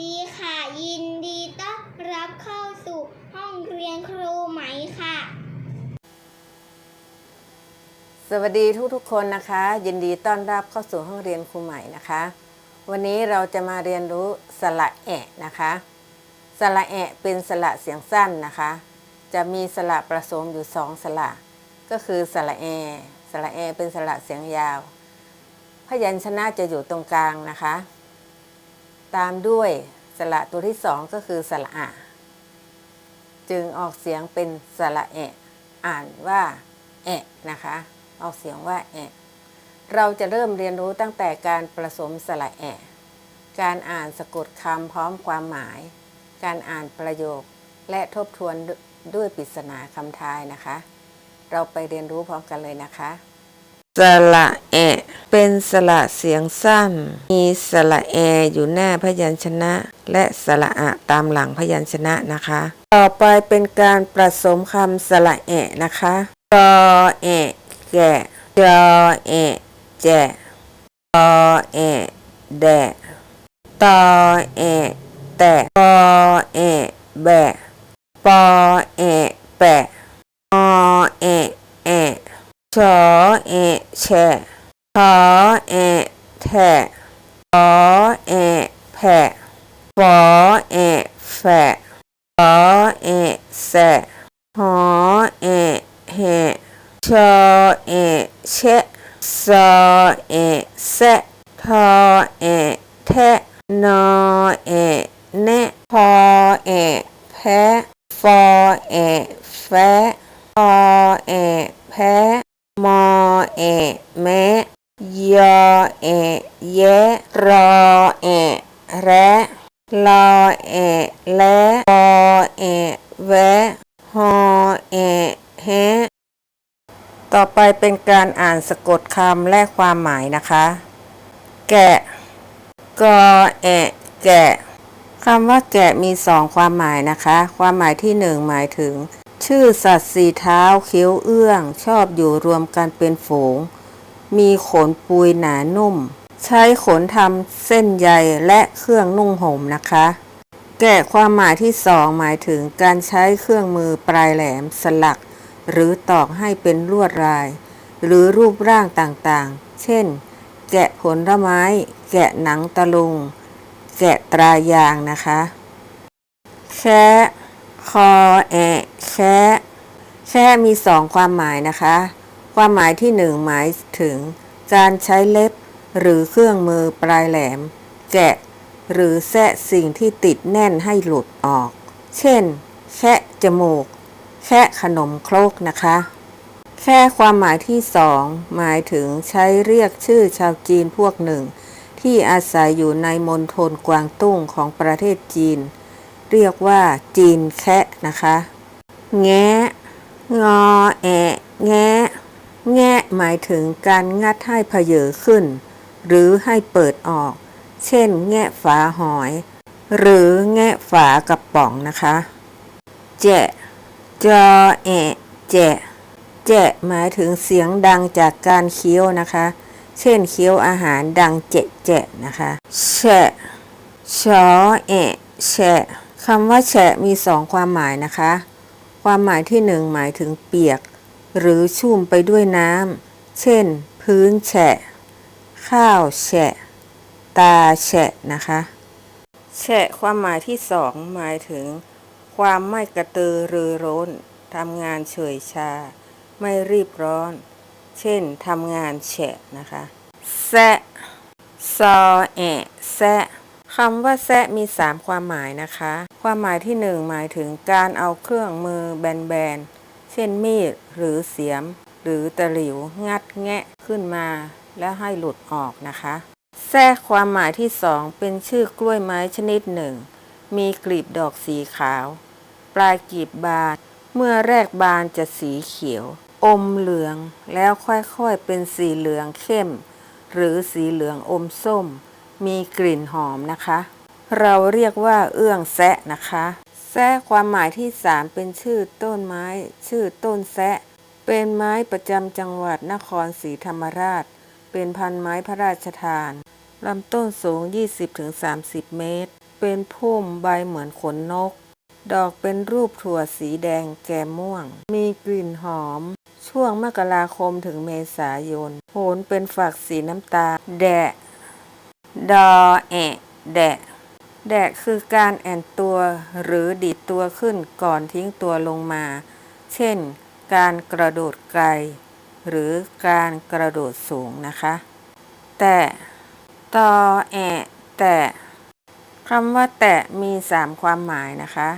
ดีค่ะ ยินดีต้อนรับเข้าสู่ห้องเรียนครูไหมค่ะ สวัสดีทุกๆคนนะคะ ยินดีต้อนรับเข้าสู่ห้องเรียนครูใหม่นะคะ วันนี้เราจะมาเรียนรู้สระแอะนะคะสระแอะเป็นสระเสียงสั้นนะคะ จะมีสระผสมอยู่สองสระก็คือสระแอสระแอเป็นสระเสียงยาว พยัญชนะจะอยู่ตรงกลางนะคะ ตามด้วยสระตัวที่สองก็คือสระอะจึงออกเสียงเป็นสระแอะอ่านว่าแอะนะคะ ออกเสียงว่าแอะเราจะเริ่มเรียนรู้ตั้งแต่การผสมสระแอะการอ่านสะกดคำพร้อมความหมาย การอ่านประโยคและทบทวนด้วยปริศนาคำทายนะคะ เราไปเรียนรู้พร้อมกันเลยนะคะ สระแอะ เป็นสระเสียงสั้น มีสระแออยู่หน้าพยัญชนะ และสระอะตามหลังพยัญชนะนะคะ ต่อไปเป็นการผสมคำสระแอะนะคะจอแอะแกะจอแอะแจะตอแอะแดะตอแอะแตะปอแอะแบะปอแอะแปะอแอะแอะ ชอเอะแฉะขอเอะแทะขอเอะแผะฟอเอะแฝะขอเอะแสะหอเอะแหะชอเอะแชะซอเอะแสะทอเอะแทะนอเอะแนะพอเอะแพะฟอเอะแฟะพอเอะแพะ มอเอะแมะ ยอเอะแยรอเอ แระลอเอ และปอเอ แวะฮอเอะแฮต่อไปเป็นการอ่านสะกดคำและความหมายนะคะ แกะ กอแอแกะคำว่าแกะมีสองความหมายนะคะ ความหมายที่หนึ่งหมายถึง ชื่อสัตว์สีเท้าเคี้ยวเอื้อง ชอบอยู่รวมกันเป็นฝูง มีขนปุยหนานุ่ม ใช้ขนทำเส้นใยและเครื่องนุ่งห่มนะคะ แกะความหมายที่สองหมายถึงการใช้เครื่องมือปลายแหลมสลัก หรือตอกให้เป็นลวดลาย หรือรูปร่างต่างๆ เช่น แกะผลไม้ แกะหนังตะลุง แกะตรายางนะคะแคะคอแอะแคะแค่มีสองความหมายนะคะ ความหมายที่หนึ่งหมายถึง การใช้เล็บ หรือเครื่องมือปลายแหลม แกะ หรือแซะสิ่งที่ติดแน่นให้หลุดออก เช่น แคะจมูก แคะขนมครกนะคะแค่ความหมายที่สองหมายถึงใช้เรียกชื่อชาวจีนพวกหนึ่ง ที่อาศัยอยู่ในมณฑลกวางตุ้งของประเทศจีน เรียกว่าจีนแคะนะคะ แงะ งอแอะ แงะ แงะหมายถึงการงัดให้เพเยอขึ้น หรือให้เปิดออก เช่น แงะฝาหอย หรือแงะฝากระป๋องนะคะ แจะจอแอะแจะแจะหมายถึงเสียงดังจากการเคี้ยวนะคะ เช่นเคี้ยวอาหารดังเจะแจะนะคะแฉะชอแอะแฉะคำว่าแฉะมีสองความหมายนะคะ ความหมายที่หนึ่งหมายถึงเปียก หรือชุ่มไปด้วยน้ำ เช่น พื้นแฉะ ข้าวแฉะ ตาแฉะนะคะ แฉะความหมายที่สองหมายถึง ความไม่กระตือรือร้นทำงานเฉยชา ไม่รีบร้อน เช่นทำงานแฉะนะคะแซะซอแอะแซะคำว่าแซะมีสามความหมายนะคะ ความหมายที่หนึ่งหมายถึงการเอาเครื่องมือแบนๆ เช่นมีดหรือเสียม หรือตะหลิวงัดแงะขึ้นมา แล้วให้หลุดออกนะคะ แทรกความหมายที่สองเป็นชื่อกล้วยไม้ชนิดหนึ่ง มีกลีบดอกสีขาว ปลายกลีบบาน เมื่อแรกบานจะสีเขียว อมเหลืองแล้วค่อยๆเป็นสีเหลืองเข้ม หรือสีเหลืองอมส้ม มีกลิ่นหอมนะคะ เราเรียกว่าเอื้องแซะนะคะ แซะความหมายที่สามเป็นชื่อต้นไม้ ชื่อต้นแซะ เป็นไม้ประจำจังหวัดนครศรีธรรมราช เป็นพันไม้พระราชทานลำต้นสูง 20-30 เมตร เป็นพุ่มใบเหมือนขนนก ดอกเป็นรูปถั่วสีแดงแก่ม่วง มีกลิ่นหอม ช่วงมกราคมถึงเมษายนโผลเป็นฝักสีน้ำตาลแดะ ดอแอะ แดะ แดะคือการแอนตัวหรือดีดตัวขึ้นก่อนทิ้งตัวลงมา เช่น การกระโดดไกล หรือการกระโดดสูงนะคะ แต่ตอแอะแต่คำว่าแตะมี 3 ความหมายนะคะ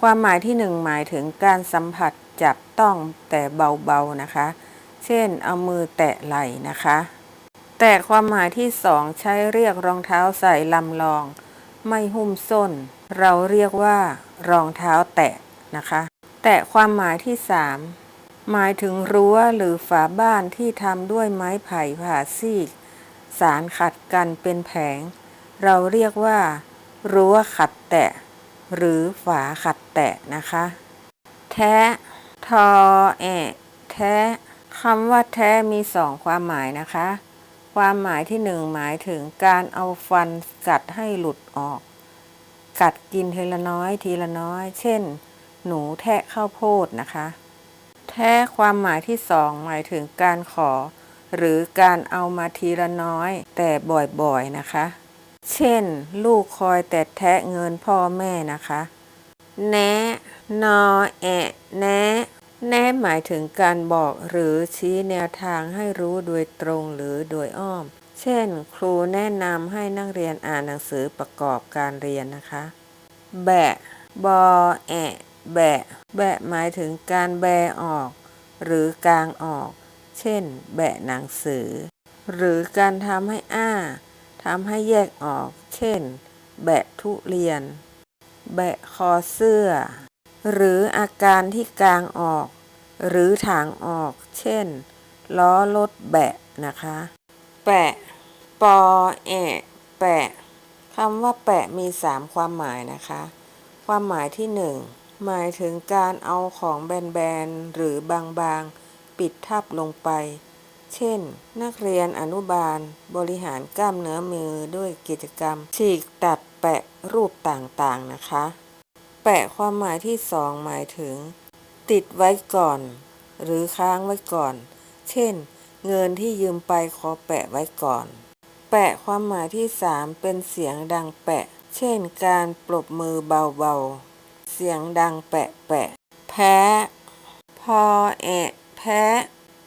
ความหมายที่ 1 หมายถึงการสัมผัสจับต้องแต่เบาๆนะคะ เช่น เอามือแตะไหล่นะคะ แต่ความหมายที่ 2 ใช้เรียกรองเท้าใส่ลำลอง ไม่หุ้มส้น เราเรียกว่ารองเท้าแตะนะคะ แตะความหมายที่ 3 หมายถึงรั้วหรือฝาบ้านที่ทำด้วยไม้ไผ่ผ่าซีก สารขัดกันเป็นแผง เราเรียกว่า รั้วขัดแตะ หรือฝาขัดแตะนะคะ แท้ ทอแอะแท้คำว่าแท้มีสองความหมายนะคะ ความหมายที่หนึ่งหมายถึงการเอาฟันกัดให้หลุดออก กัดกินทีละน้อยทีละน้อย เช่น หนูแทะข้าวโพดนะคะ แท้ความหมายที่สองหมายถึงการขอ หรือการเอามาทีละน้อย แต่บ่อยๆนะคะ เช่น ลูกคอยแต่แทะเงินพ่อแม่นะคะ แนะนอแอะ แนะ แนะหมายถึงการบอกหรือชี้แนวทางให้รู้โดยตรงหรือโดยอ้อม เช่น ครูแนะนำให้นักเรียนอ่านหนังสือประกอบการเรียนนะคะ แบะ บอ แอะ แบะ แบะหมายถึงการแบออก หรือกางออก เช่น แบะหนังสือ หรือการทำให้อ้าทำให้แยกออก เช่น แบะทุเรียน แบะคอเสื้อ หรืออาการที่กลางออก หรือถางออก เช่น ล้อรถแบะนะคะ แปะ ปอแอะแปะคำว่าแปะมีสามความหมายนะคะ ความหมายที่หนึ่งหมายถึงการเอาของแบนๆ หรือบางๆ ปิดทับลงไป เช่น นักเรียนอนุบาลบริหารกล้ามเนื้อมือด้วยกิจกรรม ฉีกตัดแปะรูปต่างๆนะคะ แปะความหมายที่สองหมายถึง ติดไว้ก่อน หรือค้างไว้ก่อน เช่น เงินที่ยืมไปขอแปะไว้ก่อน แปะความหมายที่สามเป็นเสียงดังแปะ เช่น การปรบมือเบาๆ เสียงดังแปะแปะ แพ้ พอแอะแพะ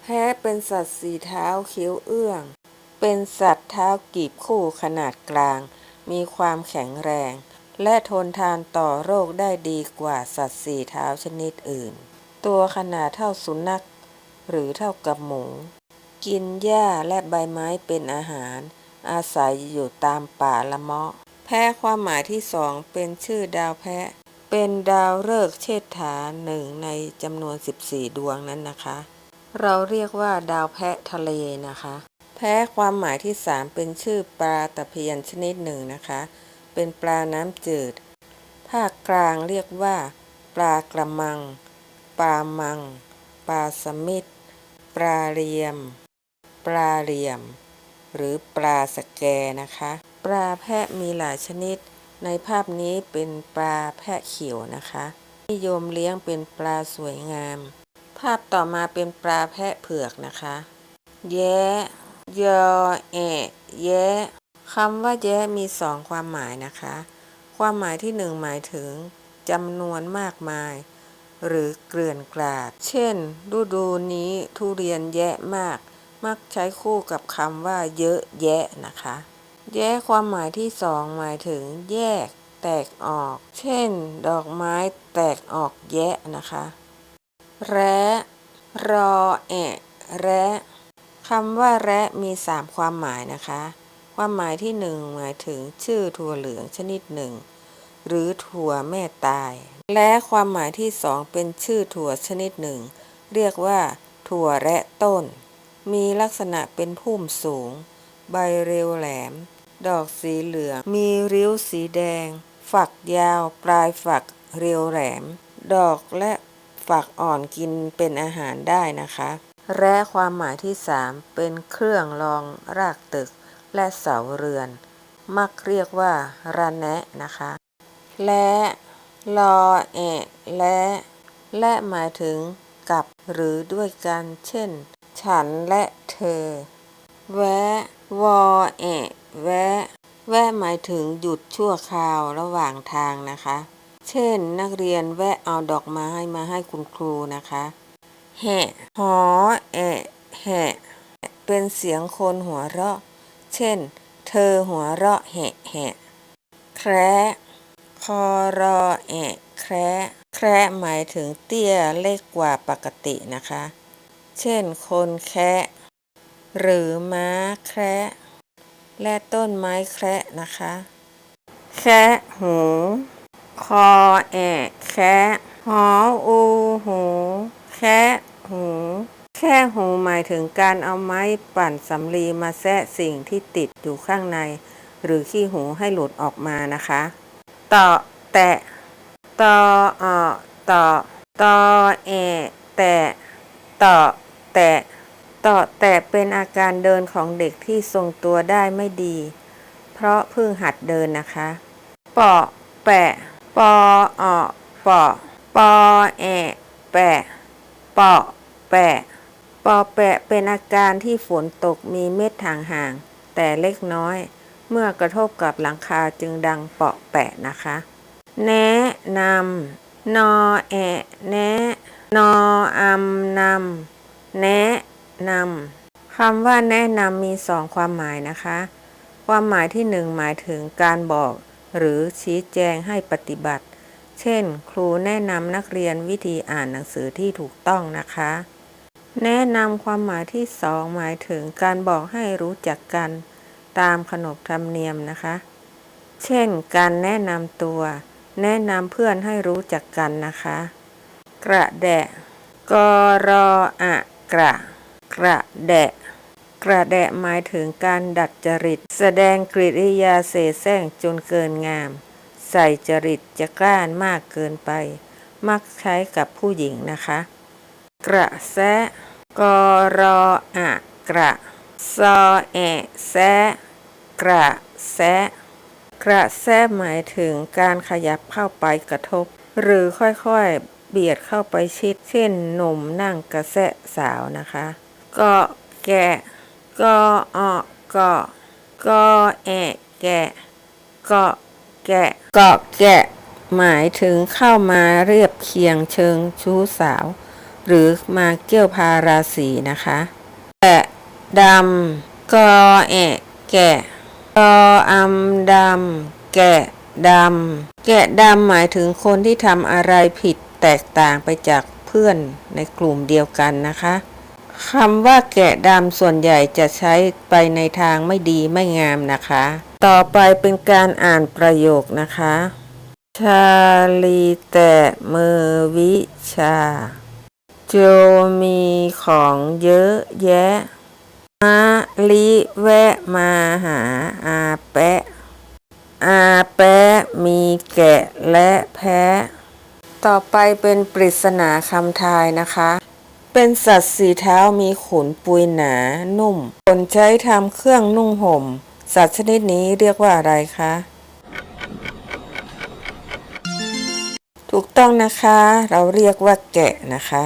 แพะเป็นสัตว์สีเท้าเขียวเอื้อง เป็นสัตว์เท้ากีบคู่ขนาดกลาง มีความแข็งแรง และทนทานต่อโรคได้ดีกว่าสัตว์สี่เท้าชนิดอื่น ตัวขนาดเท่าสุนัข หรือเท่ากับหมู กินหญ้าและใบไม้เป็นอาหาร อาศัยอยู่ตามป่าละเมาะ แพะความหมายที่สองเป็นชื่อดาวแพะ เป็นดาวฤกษ์เชษฐาหนึ่งในจำนวน 14 ดวงนั้นนะคะ เราเรียกว่าดาวแพะทะเลนะคะ แพะความหมายที่สามเป็นชื่อปลาตะเพียนชนิดหนึ่งนะคะ เป็นปลาน้ำจืด ภาคกลางเรียกว่า ปลากระมัง ปลามัง ปลาสมิดปลาเรียม ปลาเรียม หรือปลาสแกนะคะ ปลาแพะมีหลายชนิด ในภาพนี้เป็นปลาแพะเขียวนะคะ นิยมเลี้ยงเป็นปลาสวยงาม ภาพต่อมาเป็นปลาแพะเผือกนะคะ แย้ยอแอะแย้ำว่าแย้มีสองความหมายนะคะ ความหมายที่หนึ่งหมายถึงจำนวนมากมาย หรือเกลื่อนกลาด เช่น ฤดูนี้ทุเรียนแยะมาก มักใช้คู่กับคำว่าเยอะแยะนะคะ แยะความหมายที่สองหมายถึงแยก แตกออก เช่น ดอกไม้แตกออกแยะนะคะ แระรอแอะ แระคำว่าแระมีสามความหมายนะคะ ความหมายที่หนึ่งหมายถึงชื่อถั่วเหลืองชนิดหนึ่ง หรือถั่วแม่ตาย และความหมายที่สองเป็นชื่อถั่วชนิดหนึ่ง เรียกว่า ถั่วแระต้น มีลักษณะเป็นพุ่มสูง ใบเรียวแหลม ดอกสีเหลือง มีริ้วสีแดง ฝักยาว ปลายฝักเรียวแหลม ดอกและฝักอ่อนกินเป็นอาหารได้นะคะ และความหมายที่สามเป็นเครื่องรองรากตึก และเสาเรือน มักเรียกว่าระแนะนะคะ และรอแอะและ และหมายถึงกับหรือด้วยกัน เช่น ฉันและเธอ แวะวอแอะแวะ แวะหมายถึงหยุดชั่วคราวระหว่างทางนะคะ เช่น นักเรียนแวะเอาดอกไม้มาให้คุณครูนะคะแหะหอแอะแหะเป็นเสียงคนหัวเราะ เช่น เธอหัวเราะแหะแหะแคระคอรอแอะแคระแคระหมายถึงเตี้ยเล็กกว่าปกตินะคะ เช่น คนแคะหรือม้าแคระและต้นไม้แคระนะคะ แคะหูคอแอะแคะหออูหูแคะหู แค่หูหมายถึงการเอาไม้ปั่นสำลีมาแซะสิ่งที่ติดอยู่ข้างใน หรือขี้หูให้หลุดออกมานะคะ ต่อแตะต่อออต่อต่อเอะแตะต่อแตะต่อแตะเป็นอาการเดินของเด็กที่ทรงตัวได้ไม่ดี เพราะเพิ่งหัดเดินนะคะปอแปะปอออปอปอแอะแปะปอแปะป อแปะเป็นอาการที่ฝนตกมีเม็ดห่างๆแต่เล็กน้อย เมื่อกระทบกับหลังคาจึงดังเปาะแปะนะคะ แนะนำนอแอะแนะนออำนำแนะนำคำว่าแนะนำมีสองความหมายนะคะ ความหมายที่หนึ่งหมายถึงการบอก หรือชี้แจงให้ปฏิบัติ เช่น ครูแนะนำนักเรียนวิธีอ่านหนังสือที่ถูกต้องนะคะ แนะนำความหมายที่สองหมายถึงการบอกให้รู้จักกัน ตามขนบธรรมเนียมนะคะ เช่น การแนะนำตัว แนะนำเพื่อนให้รู้จักกันนะคะ กระแดะกรออะกระ กระแดะ กระแดะหมายถึงการดัดจริต แสดงกริยาเสแสร้งจนเกินงาม ใส่จริตจะกล้านมากเกินไป มักใช้กับผู้หญิงนะคะ กระแสะ กรออะกระซอแอะแซะกระแสะกระแสะหมายถึงการขยับเข้าไปกระทบ หรือค่อยๆเบียดเข้าไปชิด เช่นหนุ่มนั่งกระแสะสาวนะคะก็แกะก็ออก็ก็แอะแกะก็แกะก็แกะ หมายถึงเข้ามาเรียบเคียงเชิงชู้สาว หรือมาเกี่ยวพาราศีนะคะแกะดำกอแอะแกะกออำดำแกะดำแกะดำหมายถึงคนที่ทำอะไรผิดแตกต่างไปจากเพื่อนในกลุ่มเดียวกันนะคะคำว่าแกะดำส่วนใหญ่จะใช้ไปในทางไม่ดีไม่งามนะคะ ต่อไปเป็นการอ่านประโยคนะคะ ชาลีแต่มือวิชา โจมีของเยอะแยะมาลิแวะมาหาอาแปะ อาแปะมีแกะและแพะ ต่อไปเป็นปริศนาคำทายนะคะ เป็นสัตว์สีเท้ามีขนปุยหนา นุ่มขนใช้ทำเครื่องนุ่งห่ม สัตว์ชนิดนี้เรียกว่าอะไรคะถูกต้องนะคะ เราเรียกว่าแกะนะคะ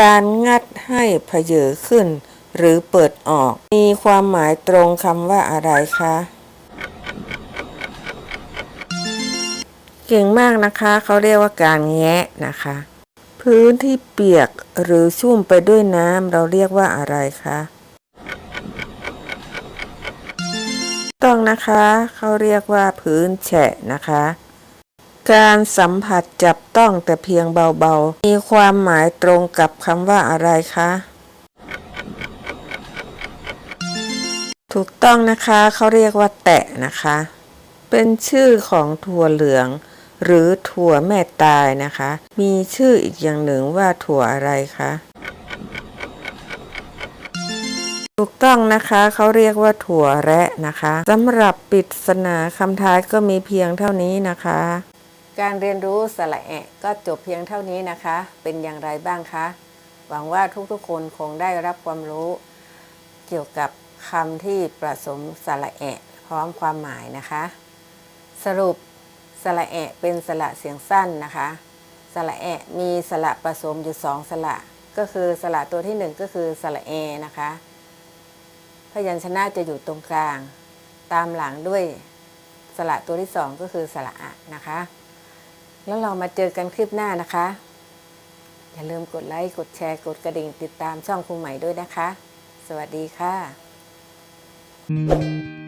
การงัดให้เพเยอขึ้น หรือเปิดออก มีความหมายตรงคำว่าอะไรคะ เก่งมากนะคะ เขาเรียกว่าการแงะนะคะ พื้นที่เปียกหรือชุ่มไปด้วยน้ำเราเรียกว่าอะไรคะต้องนะคะ เขาเรียกว่าพื้นแฉะนะคะ การสัมผัสจับต้องแต่เพียงเบาๆ มีความหมายตรงกับคำว่าอะไรคะ ถูกต้องนะคะเขาเรียกว่าแตะนะคะ เป็นชื่อของถั่วเหลือง หรือถั่วแม่ตายนะคะ มีชื่ออีกอย่างหนึ่งว่าถั่วอะไรคะ ถูกต้องนะคะเขาเรียกว่าถั่วแระนะคะสำหรับปริศนาคำท้ายก็มีเพียงเท่านี้นะคะ การเรียนรู้สระแอะก็จบเพียงเท่านี้นะคะ เป็นอย่างไรบ้างคะ หวังว่าทุกๆคนคงได้รับความรู้ เกี่ยวกับคำที่ผสมสระแอะพร้อมความหมายนะคะ สรุปสระแอะเป็นสระเสียงสั้นนะคะสระแอะมีสระผสมอยู่สองสระก็คือสระตัวที่หนึ่งก็คือสระเอนะคะ พยัญชนะจะอยู่ตรงกลาง ตามหลังด้วยสระตัวที่สองก็คือสระอะนะคะ แล้วเรามาเจอกันคลิปหน้านะคะ อย่าลืมกดไลค์ กดแชร์ กดกระดิ่งติดตามช่องครูใหม่ด้วยนะคะ สวัสดีค่ะ Thank